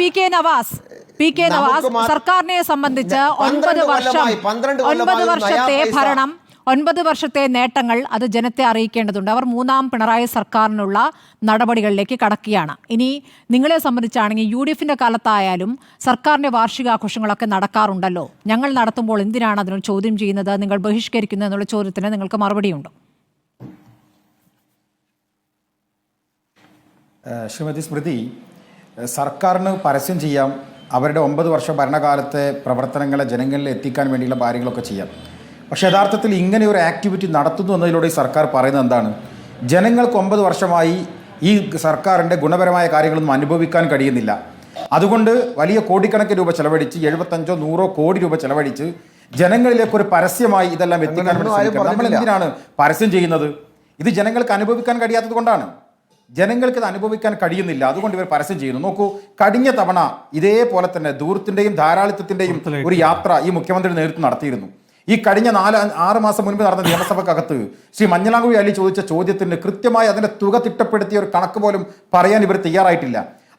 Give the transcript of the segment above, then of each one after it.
P K Navas P K Navas സർക്കാരിനെ സംബന്ധിച്ച് ഒൻപത് വർഷം ഒൻപത് വർഷത്തെ ഭരണം ഒൻപത് വർഷത്തെ നേട്ടങ്ങൾ അത് ജനത്തെ അറിയിക്കേണ്ടതുണ്ട്. അവർ മൂന്നാം പിണറായി സർക്കാരിനുള്ള നടപടികളിലേക്ക് കടക്കുകയാണ്. ഇനി നിങ്ങളെ സംബന്ധിച്ചാണെങ്കിൽ യു ഡി എഫിന്റെ കാലത്തായാലും സർക്കാരിന്റെ വാർഷികാഘോഷങ്ങളൊക്കെ നടക്കാറുണ്ടല്ലോ. ഞങ്ങൾ നടത്തുമ്പോൾ എന്തിനാണ് അതിനോട് ചോദ്യം ചെയ്യുന്നത്? നിങ്ങൾ ബഹിഷ്കരിക്കുന്നത് എന്നുള്ള ചോദ്യത്തിന് നിങ്ങൾക്ക് മറുപടിയുണ്ടോ? ശ്രീമതി സ്മൃതി സർക്കാരിന് പരസ്യം ചെയ്യാം അവരുടെ ഒമ്പത് വർഷ ഭരണകാലത്തെ പ്രവർത്തനങ്ങളെ ജനങ്ങളിൽ എത്തിക്കാൻ വേണ്ടിയുള്ള കാര്യങ്ങളൊക്കെ ചെയ്യാം. പക്ഷേ യഥാർത്ഥത്തിൽ ഇങ്ങനെ ഒരു ആക്ടിവിറ്റി നടത്തുന്നു എന്നതിലൂടെ ഈ സർക്കാർ പറയുന്നത് എന്താണ്? ജനങ്ങൾക്ക് ഒമ്പത് വർഷമായി ഈ സർക്കാരിന്റെ ഗുണപരമായ കാര്യങ്ങളൊന്നും അനുഭവിക്കാൻ കഴിയുന്നില്ല. അതുകൊണ്ട് വലിയ കോടിക്കണക്കിന് രൂപ ചെലവഴിച്ച് എഴുപത്തഞ്ചോ നൂറോ കോടി രൂപ ചെലവഴിച്ച് ജനങ്ങളിലേക്ക് ഒരു പരസ്യമായി ഇതെല്ലാം എത്തിക്കാൻ വേണ്ടി നമ്മൾ എന്തിനാണ് പരസ്യം ചെയ്യുന്നത്? ഇത് ജനങ്ങൾക്ക് അനുഭവിക്കാൻ കഴിയാത്തത് കൊണ്ടാണ്. ജനങ്ങൾക്ക് ഇത് അനുഭവിക്കാൻ കഴിയുന്നില്ല. അതുകൊണ്ട് ഇവർ പരസ്യം ചെയ്യുന്നു. നോക്കൂ കഴിഞ്ഞ തവണ ഇതേപോലെ തന്നെ ദൂരത്തിന്റെയും ധാരാളിത്തത്തിന്റെയും ഒരു യാത്ര ഈ മുഖ്യമന്ത്രി നേതൃത്വം നടത്തിയിരുന്നു. ഈ കഴിഞ്ഞ നാല് ആറ് മാസം മുൻപ് നടന്ന നിയമസഭക്കകത്ത് ശ്രീ മഞ്ഞളാംകുഴി അലി ചോദിച്ച ചോദ്യത്തിന് കൃത്യമായി അതിന്റെ തുക തിട്ടപ്പെടുത്തിയ ഒരു കണക്ക് പോലും പറയാൻ ഇവർ തയ്യാറായിട്ടില്ല.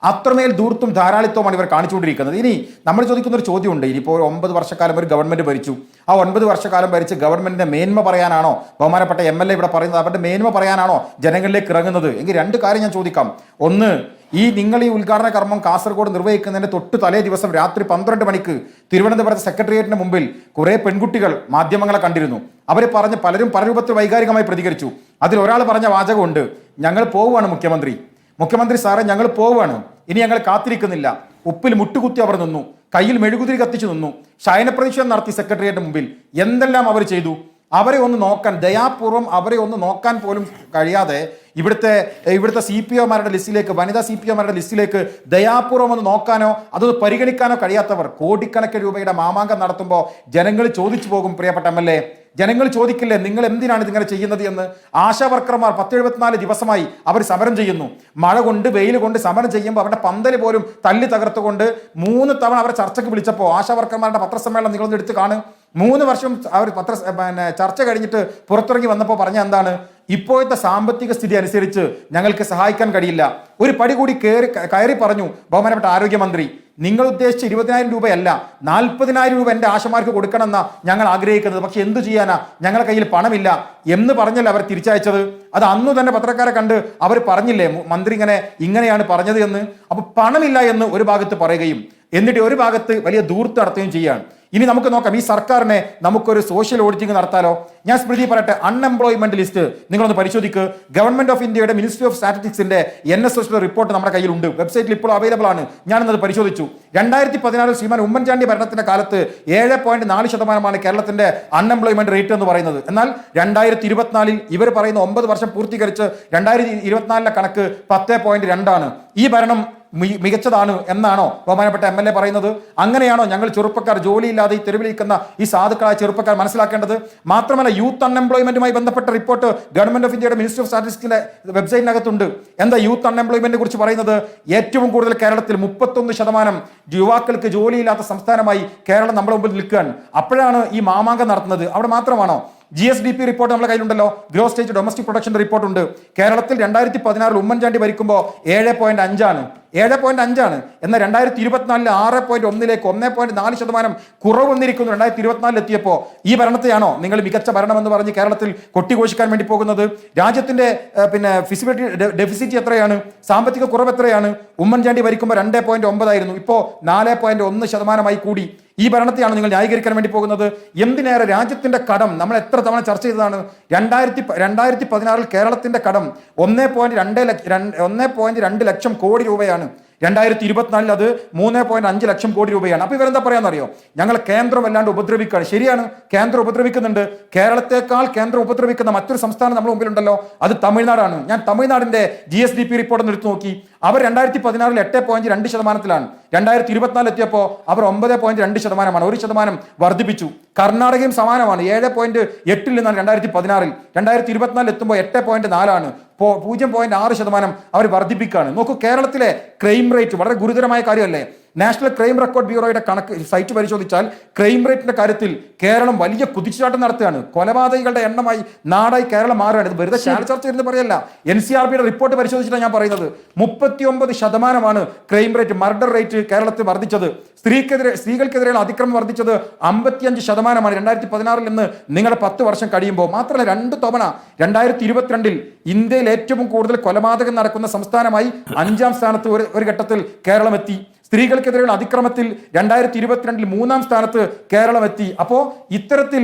അത്രമേൽ ദൂർത്തും ധാരാളിത്തവുമാണ് ഇവർ കാണിച്ചുകൊണ്ടിരിക്കുന്നത്. ഇനി നമ്മൾ ചോദിക്കുന്ന ഒരു ചോദ്യമുണ്ട്. ഇനിയിപ്പോൾ ഒമ്പത് വർഷക്കാലം ഒരു ഗവൺമെന്റ് ഭരിച്ചു. ആ ഒൻപത് വർഷക്കാലം ഭരിച്ച് ഗവൺമെന്റിന്റെ മേന്മ പറയാനാണോ? ബഹുമാനപ്പെട്ട എം എൽ എ ഇവിടെ പറയുന്നത് അവരുടെ മേന്മ പറയാനാണോ ജനങ്ങളിലേക്ക് ഇറങ്ങുന്നത്? എങ്കിൽ രണ്ട് കാര്യം ഞാൻ ചോദിക്കാം. ഒന്ന് ഈ നിങ്ങൾ ഈ ഉദ്ഘാടന കർമ്മം കാസർഗോഡ് നിർവഹിക്കുന്നതിന്റെ തൊട്ട് തലേ ദിവസം രാത്രി പന്ത്രണ്ട് മണിക്ക് തിരുവനന്തപുരത്ത് സെക്രട്ടേറിയറ്റിന് മുമ്പിൽ കുറേ പെൺകുട്ടികൾ മാധ്യമങ്ങളെ കണ്ടിരുന്നു. അവർ പറഞ്ഞ് പലരും പല രൂപത്തിൽ വൈകാരികമായി പ്രതികരിച്ചു. അതിൽ ഒരാൾ പറഞ്ഞ വാചകമുണ്ട്. ഞങ്ങൾ പോവുകയാണ് മുഖ്യമന്ത്രി. മുഖ്യമന്ത്രി സാറേ ഞങ്ങൾ പോവുകയാണ്. ഇനി ഞങ്ങൾ കാത്തിരിക്കുന്നില്ല. ഉപ്പിൽ മുട്ടുകുത്തി അവർ നിന്നു. കയ്യിൽ മെഴുകുതിരി കത്തിച്ചു നിന്നു. ശയനപ്രതിഷേധം നടത്തി സെക്രട്ടേറിയറ്റ് മുമ്പിൽ. എന്തെല്ലാം അവർ ചെയ്തു? അവരെ ഒന്ന് നോക്കാൻ ദയാപൂർവം അവരെ ഒന്ന് നോക്കാൻ പോലും കഴിയാതെ ഇവിടുത്തെ ഇവിടുത്തെ സി പി ഒമാരുടെ ലിസ്റ്റിലേക്ക് വനിതാ സി പി ഒമാരുടെ ലിസ്റ്റിലേക്ക് ദയാപൂർവം ഒന്ന് നോക്കാനോ അതൊന്ന് പരിഗണിക്കാനോ കഴിയാത്തവർ കോടിക്കണക്കിന് രൂപയുടെ മാമാങ്കം നടത്തുമ്പോൾ ജനങ്ങൾ ചോദിച്ചു പോകും പ്രിയപ്പെട്ട എ. ജനങ്ങൾ ചോദിക്കില്ലേ നിങ്ങൾ എന്തിനാണ് ഇതിങ്ങനെ ചെയ്യുന്നത് എന്ന്? ആശാ വർക്കർമാർ പത്ത് എഴുപത്തിനാല് ദിവസമായി അവർ സമരം ചെയ്യുന്നു. മഴ കൊണ്ട് വെയിൽ കൊണ്ട് സമരം ചെയ്യുമ്പോൾ അവരുടെ പന്തൽ പോലും തല്ലി തകർത്തുകൊണ്ട് മൂന്ന് തവണ അവരെ ചർച്ചയ്ക്ക് വിളിച്ചപ്പോൾ ആശാ വർക്കർമാരുടെ പത്രസമ്മേളനം നിങ്ങളൊന്ന് എടുത്ത് കാണും. മൂന്ന് വർഷം അവർ പത്ര പിന്നെ ചർച്ച കഴിഞ്ഞിട്ട് പുറത്തിറങ്ങി വന്നപ്പോൾ പറഞ്ഞ എന്താണ്? ഇപ്പോഴത്തെ സാമ്പത്തിക സ്ഥിതി അനുസരിച്ച് ഞങ്ങൾക്ക് സഹായിക്കാൻ കഴിയില്ല. ഒരു പടി കൂടി കയറി കയറി പറഞ്ഞു ബഹുമാനപ്പെട്ട ആരോഗ്യമന്ത്രി നിങ്ങൾ ഉദ്ദേശിച്ച ഇരുപതിനായിരം രൂപയല്ല നാൽപ്പതിനായിരം രൂപ എന്റെ ആശമാർക്ക് കൊടുക്കണമെന്ന ഞങ്ങൾ ആഗ്രഹിക്കുന്നത്. പക്ഷെ എന്തു ചെയ്യാനാ? ഞങ്ങളുടെ കയ്യിൽ പണമില്ല. എന്ന് പറഞ്ഞല്ലേ അവർ തിരിച്ചയച്ചത്. അത് അന്നു തന്നെ പത്രക്കാരെ കണ്ട് അവർ പറഞ്ഞില്ലേ മന്ത്രി ഇങ്ങനെ ഇങ്ങനെയാണ് പറഞ്ഞത് എന്ന്. അപ്പൊ പണമില്ല എന്ന് ഒരു ഭാഗത്ത് പറയുകയും എന്നിട്ട് ഒരു ഭാഗത്ത് വലിയ ദൂർത്ത് നടത്തുകയും ചെയ്യുകയാണ്. ഇനി നമുക്ക് നോക്കാം ഈ സർക്കാരിനെ നമുക്കൊരു സോഷ്യൽ ഓഡിറ്റിംഗ് നടത്താലോ? ഞാൻ സ്മൃതി പറയട്ടെ അൺഎംപ്ലോയ്മെന്റ് ലിസ്റ്റ് നിങ്ങളൊന്ന് പരിശോധിക്കുക ഗവൺമെന്റ് ഓഫ് ഇന്ത്യയുടെ മിനിസ്ട്രി ഓഫ് സ്റ്റാറ്റിസ്റ്റിക്സിന്റെ എൻ എസ് എസ് റിപ്പോർട്ട് നമ്മുടെ കയ്യിലുണ്ട്. വെബ്സൈറ്റിൽ ഇപ്പോൾ അവൈലബിൾ ആണ്. ഞാനത് പരിശോധിച്ചു. രണ്ടായിരത്തി പതിനാറിൽ ശ്രീമാൻ ഉമ്മൻചാണ്ടി ഭരണത്തിന്റെ കാലത്ത് ഏഴ് പോയിന്റ് നാല് ശതമാനമാണ് കേരളത്തിന്റെ അൺഎംപ്ലോയ്മെന്റ് റേറ്റ് എന്ന് പറയുന്നത്. എന്നാൽ രണ്ടായിരത്തി ഇരുപത്തിനാലിൽ ഇവർ പറയുന്ന ഒമ്പത് വർഷം പൂർത്തീകരിച്ച് രണ്ടായിരത്തി ഇരുപത്തിനാലിലെ കണക്ക് പത്ത് പോയിന്റ് രണ്ടാണ് ഈ ഭരണം മികച്ചതാണ് എന്നാണോ ബഹുമാനപ്പെട്ട എം എൽ എ പറയുന്നത്? അങ്ങനെയാണോ ഞങ്ങൾ ചെറുപ്പക്കാർ ജോലിയില്ലാതെ ഈ തെരുവിലിരിക്കുന്ന ഈ സാധുക്കളായ ചെറുപ്പക്കാർ മനസ്സിലാക്കേണ്ടത്? മാത്രമല്ല യൂത്ത് അൺഎംപ്ലോയ്മെന്റുമായി ബന്ധപ്പെട്ട റിപ്പോർട്ട് ഗവൺമെന്റ് ഓഫ് ഇന്ത്യയുടെ മിനിസ്റ്റർ ഓഫ് സ്റ്റാറ്റിസ്റ്റിക്സിന്റെ വെബ്സൈറ്റിനകത്തുണ്ട്. എന്താ യൂത്ത് അൺഎംപ്ലോയ്മെന്റിനെ കുറിച്ച് പറയുന്നത്? ഏറ്റവും കൂടുതൽ കേരളത്തിൽ മുപ്പത്തൊന്ന് ശതമാനം യുവാക്കൾക്ക് ജോലിയില്ലാത്ത സംസ്ഥാനമായി കേരളം നമ്മുടെ മുമ്പിൽ നിൽക്കുകയാണ്. അപ്പോഴാണ് ഈ മാമാങ്കം നടത്തുന്നത്. അവിടെ മാത്രമാണോ? G S D P report നമ്മുടെ കയ്യിലുണ്ടല്ലോ. Gross state domestic production report ഉണ്ട്. കേരളത്തിൽ രണ്ടായിരത്തി പതിനാറിൽ ഉമ്മൻചാണ്ടി ഭരിക്കുമ്പോൾ ഏഴ് പോയിന്റ് അഞ്ചാണ്. ഏഴ് പോയിന്റ് അഞ്ചാണ്. എന്നാൽ രണ്ടായിരത്തി ഇരുപത്തിനാലിൽ ആറ് പോയിന്റ് ഒന്നിലേക്ക് ഒന്നേ പോയിന്റ് നാല് ശതമാനം കുറവ് വന്നിരിക്കുന്നു രണ്ടായിരത്തി ഇരുപത്തിനാലിൽ എത്തിയപ്പോൾ ഈ ഭരണത്തെയാണോ നിങ്ങൾ മികച്ച ഭരണം എന്ന് പറഞ്ഞ് കേരളത്തിൽ കൊട്ടിഘോഷിക്കാൻ വേണ്ടി പോകുന്നത്? രാജ്യത്തിന്റെ പിന്നെ ഫിസിബിലിറ്റി ഡെഫിസിറ്റ് എത്രയാണ്? സാമ്പത്തിക കുറവ് എത്രയാണ് ഉമ്മൻചാണ്ടി ഭരിക്കുമ്പോൾ രണ്ട് പോയിന്റ് ഒമ്പതായിരുന്നു. ഇപ്പോൾ നാല് പോയിന്റ് ഒന്ന് ശതമാനമായി കൂടി. ഈ ഭരണത്തെയാണ് നിങ്ങൾ ന്യായീകരിക്കാൻ വേണ്ടി പോകുന്നത്. എന്തിനേറെ രാജ്യത്തിന്റെ കടം നമ്മൾ എത്ര തവണ ചർച്ച ചെയ്തതാണ്? രണ്ടായിരത്തി രണ്ടായിരത്തി പതിനാറിൽ കേരളത്തിന്റെ കടം ഒന്നേ പോയിന്റ് രണ്ട് ലക്ഷ ഒന്നേ പോയിന്റ് രണ്ട് ലക്ഷം കോടി രൂപയാണ്. രണ്ടായിരത്തി ഇരുപത്തിനാലിൽ അത് മൂന്ന് പോയിന്റ് അഞ്ച് ലക്ഷം കോടി രൂപയാണ്. അപ്പൊ ഇവരെന്താ പറയാന്നറിയോ? ഞങ്ങൾ കേന്ദ്രം വല്ലാണ്ട് ഉപദ്രവിക്കുകയാണ്. ശരിയാണ് കേന്ദ്രം ഉപദ്രവിക്കുന്നുണ്ട്. കേരളത്തെക്കാൾ കേന്ദ്രം ഉപദ്രവിക്കുന്ന മറ്റൊരു സംസ്ഥാനം നമ്മുടെ മുമ്പിലുണ്ടല്ലോ. അത് തമിഴ്നാടാണ്. ഞാൻ തമിഴ്നാടിന്റെ G S D P report ഒന്ന് എടുത്തു നോക്കി. അവർ രണ്ടായിരത്തി പതിനാറിൽ എട്ട് പോയിന്റ് രണ്ട് ശതമാനത്തിലാണ്. രണ്ടായിരത്തി ഇരുപത്തിനാലിൽ എത്തിയപ്പോൾ അവർ ഒമ്പത് പോയിന്റ് രണ്ട് ശതമാനമാണ്. ഒരു ശതമാനം വർദ്ധിപ്പിച്ചു. കർണാടകയും സമാനമാണ്. ഏഴ് പോയിന്റ് എട്ടിൽ നിന്നാണ് രണ്ടായിരത്തി പതിനാറിൽ രണ്ടായിരത്തി ഇരുപത്തിനാലിൽ എത്തുമ്പോൾ എട്ട് പോയിന്റ് നാലാണ്. പൂജ്യം പോയിന്റ് ആറ് ശതമാനം അവർ വർദ്ധിപ്പിക്കുകയാണ് നോക്കൂ കേരളത്തിലെ ക്രൈം റേറ്റ് വളരെ ഗുരുതരമായ കാര്യമല്ലേ? നാഷണൽ ക്രൈം റെക്കോർഡ് ബ്യൂറോയുടെ കണക്ക് സൈറ്റ് പരിശോധിച്ചാൽ ക്രൈം റേറ്റിന്റെ കാര്യത്തിൽ കേരളം വലിയ കുതിച്ചുചാട്ടം നടത്തുകയാണ്. കൊലപാതകികളുടെ എണ്ണമായി നാടായി കേരളം മാറുകയാണ്. ഇത് വെറുതെ ചാനൽ ചർച്ച ഇരുന്ന് പറയല്ല. എൻ സി ആർ ബിയുടെ റിപ്പോർട്ട് പരിശോധിച്ചിട്ടാണ് ഞാൻ പറയുന്നത്. മുപ്പത്തിയൊമ്പത് ശതമാനമാണ് ക്രൈം റേറ്റ് മർഡർ റേറ്റ് കേരളത്തിൽ വർദ്ധിച്ചത്. സ്ത്രീക്കെതിരെ സ്ത്രീകൾക്കെതിരെയുള്ള അതിക്രമം വർദ്ധിച്ചത് അമ്പത്തിയഞ്ച് ശതമാനമാണ്. രണ്ടായിരത്തി പതിനാറിൽ നിന്ന് നിങ്ങളുടെ പത്ത് വർഷം കഴിയുമ്പോൾ മാത്രമല്ല രണ്ട് തവണ രണ്ടായിരത്തി ഇരുപത്തിരണ്ടിൽ ഇന്ത്യയിൽ ഏറ്റവും കൂടുതൽ കൊലപാതകം നടക്കുന്ന സംസ്ഥാനമായി അഞ്ചാം സ്ഥാനത്ത് ഒരു ഒരു ഘട്ടത്തിൽ കേരളം എത്തി സ്ത്രീകൾക്കെതിരെയുള്ള അതിക്രമത്തിൽ രണ്ടായിരത്തി ഇരുപത്തിരണ്ടിൽ മൂന്നാം സ്ഥാനത്ത് കേരളം എത്തി അപ്പോൾ ഇത്തരത്തിൽ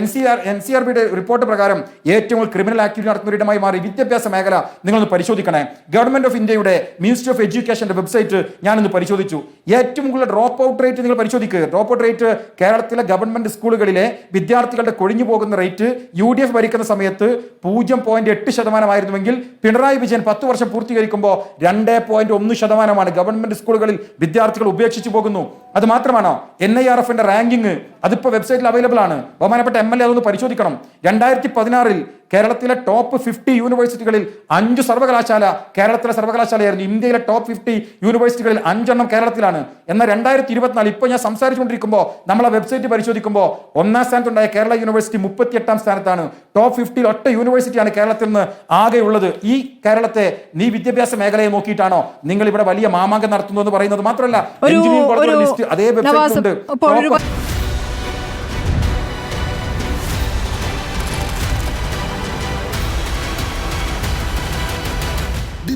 N C R N C R ബിയുടെ റിപ്പോർട്ട് പ്രകാരം ഏറ്റവും ക്രിമിനൽ ആക്ടിവിറ്റി നടത്തുന്ന ഇടമായി മാറി വിദ്യാഭ്യാസ മേഖല നിങ്ങളൊന്ന് പരിശോധിക്കണേ. ഗവൺമെന്റ് ഓഫ് ഇന്ത്യയുടെ മിനിസ്റ്റർ ഓഫ് എഡ്യൂക്കേഷന്റെ വെബ്സൈറ്റ് ഞാനൊന്ന് പരിശോധിച്ചു. ഏറ്റവും കൂടുതൽ ഡ്രോപ്പ് ഔട്ട് റേറ്റ് നിങ്ങൾ പരിശോധിക്കുക ഡ്രോപ്പ് ഔട്ട് റേറ്റ് കേരളത്തിലെ ഗവൺമെന്റ് സ്കൂളുകളിലെ വിദ്യാർത്ഥികളുടെ കൊഴിഞ്ഞു പോകുന്ന റേറ്റ് യു ഡി എഫ് ഭരിക്കുന്ന സമയത്ത് പൂജ്യം പോയിന്റ് എട്ട് ശതമാനമായിരുന്നുവെങ്കിൽ പിണറായി വിജയൻ പത്ത് വർഷം പൂർത്തീകരിക്കുമ്പോൾ രണ്ട് പോയിന്റ് ഒന്ന് ശതമാനമാണ് ഗവൺമെന്റ് സ്കൂളുകളിൽ വിദ്യാർത്ഥികൾ ഉപേക്ഷിച്ചു പോകുന്നു. അത് മാത്രമാണോ? എൻ ഐ ആർ എഫിന്റെ റാങ്കിങ് അതിപ്പോ വെബ്സൈറ്റിൽ അവൈലബിൾ ആണ്. ബഹുമാനപ്പെട്ട എം എൽ എ അതൊന്ന് പരിശോധിക്കണം. രണ്ടായിരത്തി പതിനാറിൽ കേരളത്തിലെ ടോപ്പ് ഫിഫ്റ്റി യൂണിവേഴ്സിറ്റികളിൽ അഞ്ച് സർവകലാശാല കേരളത്തിലെ സർവകലാശാലയായിരുന്നു. ഇന്ത്യയിലെ ടോപ്പ് ഫിഫ്റ്റി യൂണിവേഴ്സിറ്റികളിൽ അഞ്ചെണ്ണം കേരളത്തിലാണ്. എന്നാൽ രണ്ടായിരത്തി ഇരുപത്തിനാല് ഇപ്പോൾ ഞാൻ സംസാരിച്ചുകൊണ്ടിരിക്കുമ്പോൾ നമ്മളെ വെബ്സൈറ്റ് പരിശോധിക്കുമ്പോൾ ഒന്നാം സ്ഥാനത്തുണ്ടായ കേരള യൂണിവേഴ്സിറ്റി മുപ്പത്തിയെട്ടാം സ്ഥാനത്താണ്. ടോപ്പ് ഫിഫ്റ്റിയിൽ ഒറ്റ യൂണിവേഴ്സിറ്റിയാണ് കേരളത്തിൽ നിന്ന് ആകെയുള്ളത് ഈ കേരളത്തെ നീ വിദ്യാഭ്യാസ മേഖലയെ നോക്കിയിട്ടാണോ നിങ്ങൾ ഇവിടെ വലിയ മാമാങ്കം നടത്തുന്നു എന്ന് പറയുന്നത് മാത്രമല്ല അതേ എഞ്ചിനീയറിംഗ് ഉണ്ട് കോളേജുകളുടെ ലിസ്റ്റ് അതേ വെബ്സൈറ്റിലുണ്ട്